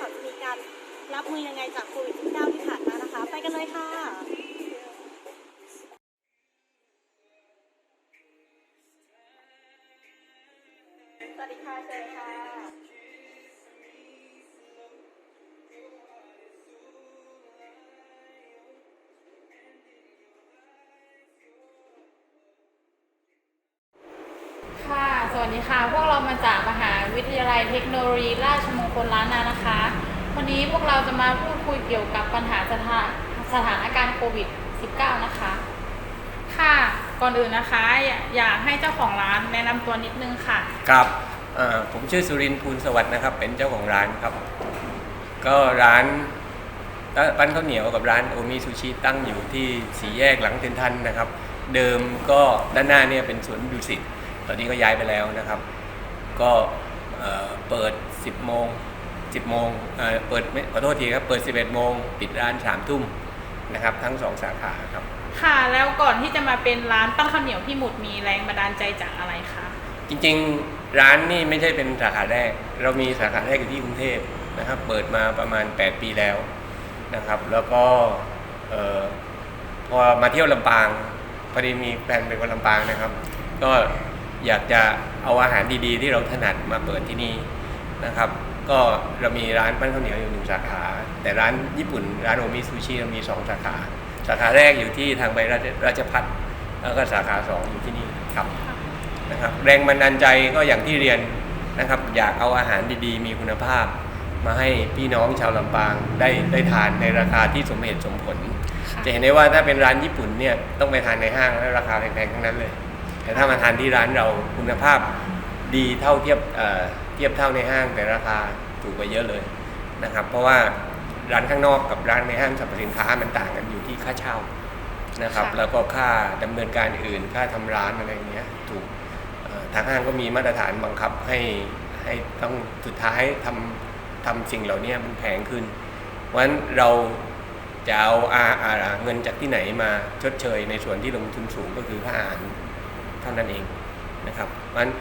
ค่ะว่าเขาจะมีการรับมือยังไงจากโควิด -19 ที่ผ่านมานะคะ ไปกันเลยค่ะ สวัสดีค่ะ พวกเรามาจากมหาวิทยาลัยเทคโนโลยี ราชมงคลล้านนานะคะ วันนี้พวกเราจะมาพูดคุยเกี่ยวกับปัญหาสถาสถานการณ์โควิด -19 นะคะ ค่ะ ก่อนอื่นนะคะอยากอยากให้เจ้าของร้านแนะนำตัวนิดนึงค่ะ ครับเอ่อผมชื่อสุรินทร์ภูลสวัสดิ์นะครับ เป็นเจ้าของร้านครับ ก็ร้านปั้นข้าวเหนียวกับร้านโอมิซูชิตั้งอยู่ที่สี่แยกหลังเซ็นทันนะครับ เดิมก็ด้านหน้าเนี่ยเป็นสวนดุสิต อนนี้ก็ย้ายไปแล้วนะครับ ก็เอ่อเปิด 10 โมง 10 โมงเอ่อเปิดไม่ขอโทษทีครับ เปิด 11 โมง ปิดร้าน 3 ทุ่มนะครับ ทั้ง 2 สาขาครับ ค่ะ แล้วก่อนที่จะมาเป็นร้านปั้นข้าวเหนียวพี่หมุดมีแรงบันดาลใจจากอะไรคะ จริงๆร้านนี่ไม่ใช่เป็นสาขาแรก เรามีสาขาแรกอยู่ที่กรุงเทพนะครับ เปิดมาประมาณ 8 ปีแล้วนะครับ แล้วก็เอ่อพอมาเที่ยวลำปางพอดีมีแฟนเป็นคนลำปางนะครับ ก็ อยากจะเอาอาหารดีๆ ที่เราถนัดมาเปิดที่นี่นะครับ ก็เรามีร้านปั้นข้าวเหนียวอยู่หนึ่งสาขา แต่ร้านญี่ปุ่นร้านโอมิซูชิเรามีสองสาขา สาขาแรกอยู่ที่ทางไปราชราชพัฒน์แล้วก็สาขาสองอยู่ที่นี่ครับนะครับแรงบันดาลใจก็อย่างที่เรียนนะครับอยากเอาอาหารดีๆ มีคุณภาพ มาให้พี่น้องชาวลำปางได้ได้ทานในราคาที่สมเหตุสมผลค่ะจะเห็นได้ว่าถ้าเป็นร้านญี่ปุ่นเนี่ยต้องไปทานในห้างแล้วราคาแพงๆทั้งนั้นเลย แต่ถ้ามาทานที่ร้านเราคุณภาพดีเท่าเทียบเอ่อเทียบเท่าในห้างแต่ราคาถูกกว่าเยอะเลยนะครับ เพราะว่าร้านข้างนอกกับร้านในห้างสรรพสินค้ามันต่างกันอยู่ที่ค่าเช่านะครับค่ะแล้วก็ค่าดำเนินการอื่นค่าทำร้านอะไรอย่างเงี้ยถูกเอ่อทางห้างก็มีมาตรฐานบังคับให้ให้ต้องสุดท้ายทำทำสิ่งเหล่านี้มันแพงขึ้นเพราะฉะนั้นเราจะเอาอาอาเงินจากที่ไหนมาชดเชยในส่วนที่ลงทุนสูงก็คือค่าอาหาร เท่านั้นเองนะครับเพราะฉะนั้น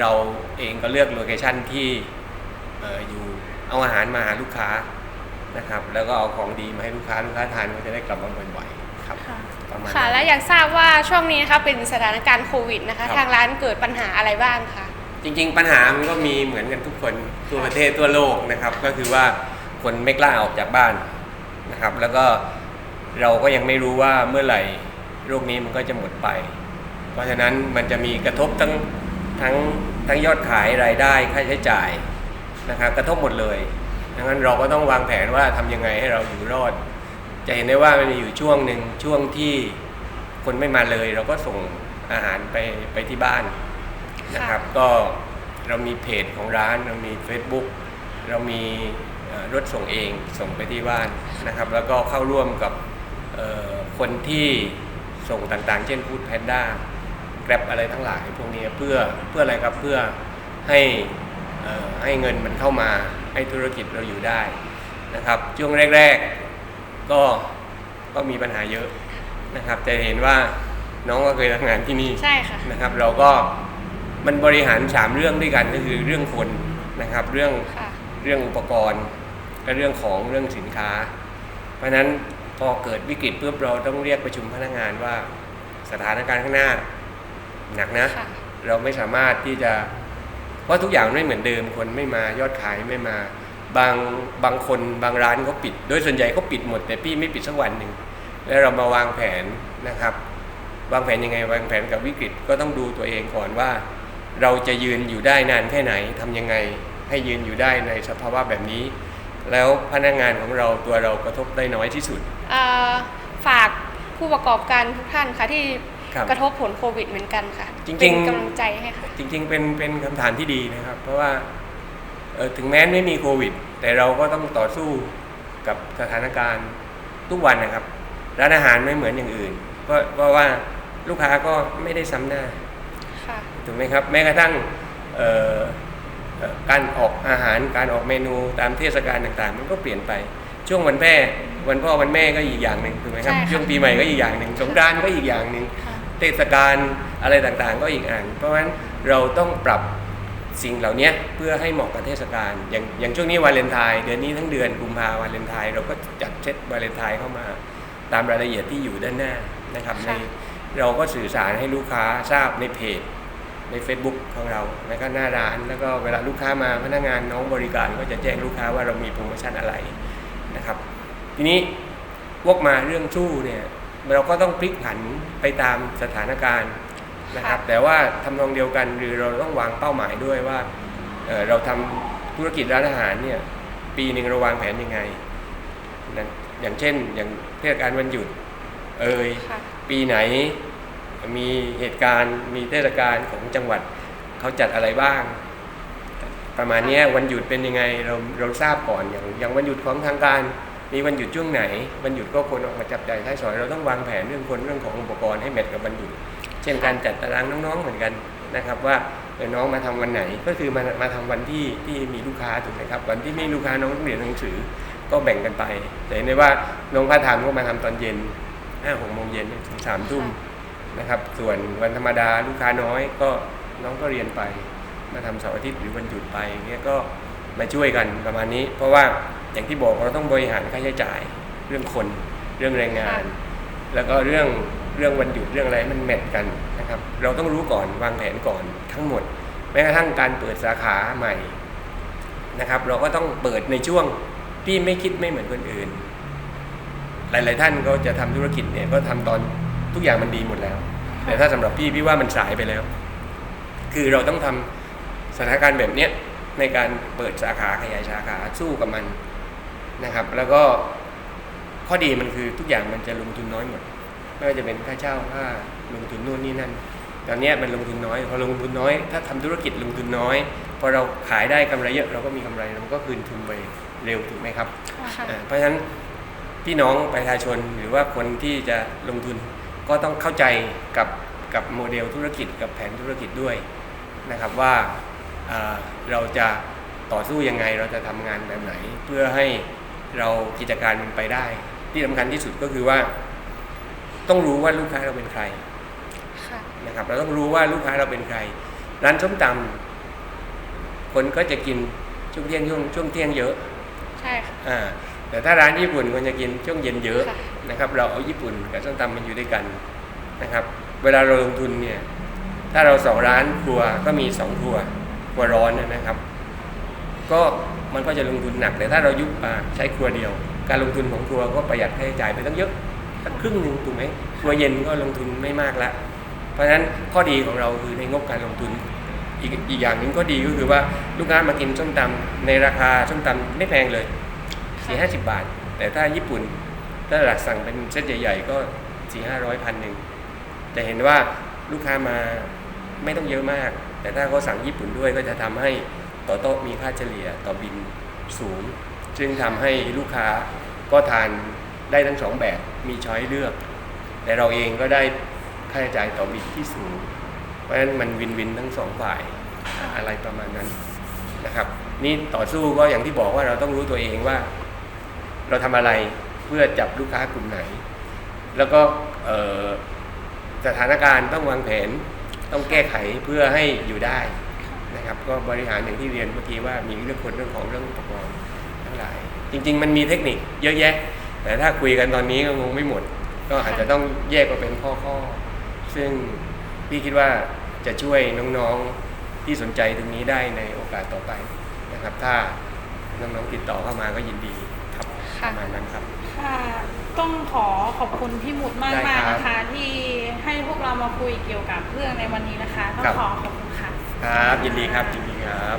เราเองก็เลือกโลเคชั่นที่เอ่ออยู่เอาอาหารมาหาลูกค้านะครับ แล้วก็เอาของดีมาให้ลูกค้าลูกค้าทานก็จะได้กลับมาบ่อยๆครับค่ะประมาณค่ะนั้นและอยากทราบว่าช่วงนี้นะคะเป็นสถานการณ์โควิดนะคะครับทางร้านเกิดปัญหาอะไรบ้างคะจริง ๆ ปัญหามันก็มีเหมือนกันทุกคนทั่วประเทศทั่วโลกนะครับ ก็คือว่าคนไม่กล้าออกจากบ้านนะครับ แล้วก็เราก็ยังไม่รู้ว่าเมื่อไหร่โรคนี้มันก็จะหมดไป เพราะฉะนั้นมันจะมีกระทบทั้งทั้งทั้งยอดขายรายได้ค่าใช้จ่ายนะครับกระทบหมดเลยดังนั้นเราก็ต้องวางแผนว่าทำยังไงให้เราอยู่รอด จะเห็นได้ว่ามันมีอยู่ช่วงหนึ่งช่วงที่คนไม่มาเลย เราก็ส่งอาหารไปไปที่บ้านนะครับ ก็เรามีเพจของร้านเรามี Facebook เรามีเอ่อรถส่งเองส่งไปที่บ้านนะครับ แล้วก็เข้าร่วมกับเอ่อคนที่ส่งต่างๆ เช่น Food Panda Grab อะไรทั้งหลายพวกนี้เพื่อเพื่ออะไรครับเพื่อให้เอ่อให้เงินมันเข้ามาให้ธุรกิจเราอยู่ได้นะครับช่วงแรก ๆก็ก็มีปัญหาเยอะนะครับแต่เห็นว่าน้องก็เคยทำงานที่นี่ใช่ค่ะนะครับ เราก็มันบริหาร3เรื่องด้วยกันก็คือเรื่องคนนะครับ เรื่องค่ะเรื่องอุปกรณ์และเรื่องของเรื่องสินค้า เพราะฉะนั้นพอเกิดวิกฤตปุ๊บเราต้องเรียกประชุมพนักงานว่าสถานการณ์ข้างหน้า หนักนะค่ะเราไม่สามารถที่จะเพราะทุกอย่างไม่เหมือนเดิมคนไม่มายอดขายไม่มา บางบางคนบางร้านเขาปิด โดยส่วนใหญ่เขาปิดหมด แต่พี่ไม่ปิดสักวันหนึ่งแล้วเรามาวางแผนนะครับ วางแผนยังไงวางแผนกับวิกฤตก็ต้องดูตัวเองก่อนว่า เราจะยืนอยู่ได้นานแค่ไหนทำยังไงให้ยืนอยู่ได้ในสภาวะแบบนี้ แล้วพนักงานของเราตัวเรากระทบได้น้อยที่สุดเอ่อฝากผู้ประกอบการทุกท่านค่ะที่ครับ กระทบผลโควิดเหมือนกันค่ะจริงๆเป็นกำลังใจให้ค่ะจริง ๆ เป็นเป็นคำถามที่ดีนะครับ เพราะว่าเอ่อถึงแม้ไม่มีโควิด แต่เราก็ต้องต่อสู้กับสถานการณ์ทุกวันนะครับ ร้านอาหารไม่เหมือนอย่างอื่นเพราะเพราะว่าลูกค้าก็ไม่ได้ซ้ำหน้าค่ะถูกไหมครับแม้กระทั่งเอ่อเอ่อการออกอาหารการออกเมนูตามเทศกาลต่างๆ มันก็เปลี่ยนไป ช่วงวันแม่วันพ่อวันแม่ก็อีกอย่างหนึ่งถูกไหมครับใช่ค่ะช่วงปีใหม่ก็อีกอย่างหนึ่งสงกรานต์ก็อีกอย่างหนึ่งค่ะ เทศกาลอะไรต่างๆ ก็อีกอ่าง เพราะฉะนั้นเราต้องปรับสิ่งเหล่านี้เพื่อให้เหมาะกับเทศกาลอย่างอย่างช่วงนี้วาเลนไทน์เดือนนี้ทั้งเดือนกุมภาวาเลนไทน์เราก็จัดเซตวาเลนไทน์เข้ามา ตามรายละเอียดที่อยู่ด้านหน้านะครับในค่ะเราก็สื่อสารให้ลูกค้าทราบในเพจ ใน Facebook ของเราแล้วก็หน้าร้าน แล้วก็เวลาลูกค้ามาพนักงานน้องบริการก็จะแจ้งลูกค้าว่าเรามีโปรโมชั่นอะไรนะครับ ทีนี้วกมาเรื่องชู้เนี่ย เราก็ต้องพลิกผันไปตามสถานการณ์นะครับ แต่ว่าทำนองเดียวกันหรือเราต้องวางเป้าหมายด้วยว่าเอ่อเราทำธุรกิจร้านอาหารเนี่ยปีหนึ่งเราวางแผนยังไงนะอย่างเช่น อย่างเทศกาลวันหยุด เอ่ยค่ะปีไหนมีเหตุการณ์มีเทศกาลของจังหวัดเขาจัดอะไรบ้าง ประมาณเนี้ยวันหยุดเป็นยังไงเราเราทราบก่อนอย่างอย่างวันหยุดของทางการ มีวันหยุดช่วงไหนวันหยุดก็คนออกมาจับใจใช้สอยเราต้องวางแผนเรื่องคนเรื่องของอุปกรณ์ให้แมทกับวันหยุด เช่นการจัดตารางน้องๆเหมือนกันนะครับว่าน้องมาทำวันไหนก็คือมามาทำวันที่ที่มีลูกค้าถูกไหมครับ วันที่ไม่มีลูกค้าน้องเรียนหนังสือก็แบ่งกันไป แต่เห็นว่าน้องพาทามก็มาทำตอนเย็นห้าหกโมงเย็นถึงสามทุ่มนะครับ ส่วนวันธรรมดาลูกค้าน้อยก็น้องก็เรียนไป มาทำเสาร์อาทิตย์หรือวันหยุดไปเงี้ยก็มาช่วยกันประมาณนี้ เพราะว่า อย่างที่บอกเราต้องบริหารค่าใช้จ่าย เรื่องคนเรื่องแรงงาน แล้วก็เรื่องเรื่องวันหยุดเรื่องอะไรมันแมทกันนะครับ เราต้องรู้ก่อนวางแผนก่อนทั้งหมดแม้กระทั่งการเปิดสาขาใหม่นะครับ เราก็ต้องเปิดในช่วงที่ไม่คิดไม่เหมือนคนอื่น หลาย ๆ ท่านก็จะทำธุรกิจเนี่ยก็ทำตอนทุกอย่างมันดีหมดแล้ว แต่ถ้าสำหรับพี่พี่ว่ามันสายไปแล้ว คือเราต้องทำสถานการณ์แบบเนี้ยในการเปิดสาขาขยายสาขาสู้กับมัน นะครับ แล้วก็ข้อดีมันคือทุกอย่างมันจะลงทุนน้อยหมดไม่ว่าจะเป็นค่าเช่าค่าลงทุนนู่นนี่นั่น ตอนเนี้ยมันลงทุนน้อยพอลงทุนน้อย ถ้าทำธุรกิจลงทุนน้อยพอเราขายได้กำไรเยอะเราก็มีกำไรเราก็คืนทุนไปเร็วถูกไหมครับค่ะอ่าเพราะฉะนั้นพี่น้องประชาชนหรือว่าคนที่จะลงทุนก็ต้องเข้าใจกับกับโมเดลธุรกิจกับแผนธุรกิจด้วยนะครับว่าอ่าเราจะต่อสู้ยังไงเราจะทำงานแบบไหน เพื่อให้ เรากิจการมันไปได้ ที่สำคัญที่สุดก็คือว่า ต้องรู้ว่าลูกค้าเราเป็นใครค่ะนะครับ เราต้องรู้ว่าลูกค้าเราเป็นใคร ร้านส้มตำคนก็จะกินช่วงเที่ยงช่วงช่วงเที่ยงเยอะ ใช่ค่ะอ่าแต่ถ้าร้านญี่ปุ่นคนจะกินช่วงเย็นเยอะค่ะนะครับ เราเอาญี่ปุ่นกับส้มตำมันอยู่ด้วยกันนะครับ เวลาเราลงทุนเนี่ย ถ้าเราสองร้านครัวก็มีสองครัวครัวร้อนเนยนะครับ ก็ มันก็จะลงทุนหนักแต่ถ้าเรายุบมาใช้ครัวเดียว การลงทุนของครัวก็ประหยัดค่าใช้จ่ายไปตั้งเยอะตั้งครึ่งหนึ่งถูกไหมครัวเย็นก็ลงทุนไม่มากละเพราะฉะนั้นข้อดีของเราคือในงบการลงทุนอีกอีกอย่างหนึ่งก็ดีก็คือว่าลูกค้ามากินส้มตำในราคาส้มตำไม่แพงเลยสี่ห้าสิบบาท แต่ถ้าญี่ปุ่นถ้าหลักสั่งเป็นเซตใหญ่ ๆ ก็สี่ห้าร้อยพันหนึ่งจะเห็นว่าลูกค้ามาไม่ต้องเยอะมาก แต่ถ้าเขาสั่งญี่ปุ่นด้วยก็จะทำให้ ต่อโต๊ะมีค่าเฉลี่ยต่อบินสูงซึ่งทำให้ลูกค้าก็ทานได้ทั้งสองแบบมีช้อยเลือก แต่เราเองก็ได้ค่าใช้จ่ายต่อบินที่สูง เพราะฉะนั้นมันวินวินทั้งสองฝ่ายอะไรประมาณนั้นนะครับนี่ต่อสู้ก็อย่างที่บอกว่าเราต้องรู้ตัวเองว่า เราทำอะไรเพื่อจับลูกค้ากลุ่มไหน แล้วก็สถานการณ์ต้องวางแผนต้องแก้ไขเพื่อให้อยู่ได้ นะครับก็บริหารอย่างที่เรียนเมื่อกี้ว่ามีเรื่องคนเรื่องของเรื่องอุปกรณ์ทั้งหลาย จริง ๆ มันมีเทคนิคเยอะแยะ แต่ถ้าคุยกันตอนนี้ก็คงไม่หมด ก็อาจจะต้องแยกออกเป็นข้อๆซึ่งพี่คิดว่าจะช่วยน้องๆที่สนใจตรงนี้ได้ในโอกาสต่อไปนะครับ ถ้าน้องๆติดต่อเข้ามาก็ยินดีครับค่ะประมาณนั้นครับค่ะต้องขอขอบคุณพี่หมุดมากได้มากครับนะคะ ที่ให้พวกเรามาคุยเกี่ยวกับเรื่องในวันนี้นะคะต้องครับขอขอบคุณค่ะครับยินดี ครับยินดีครับยินดีครับ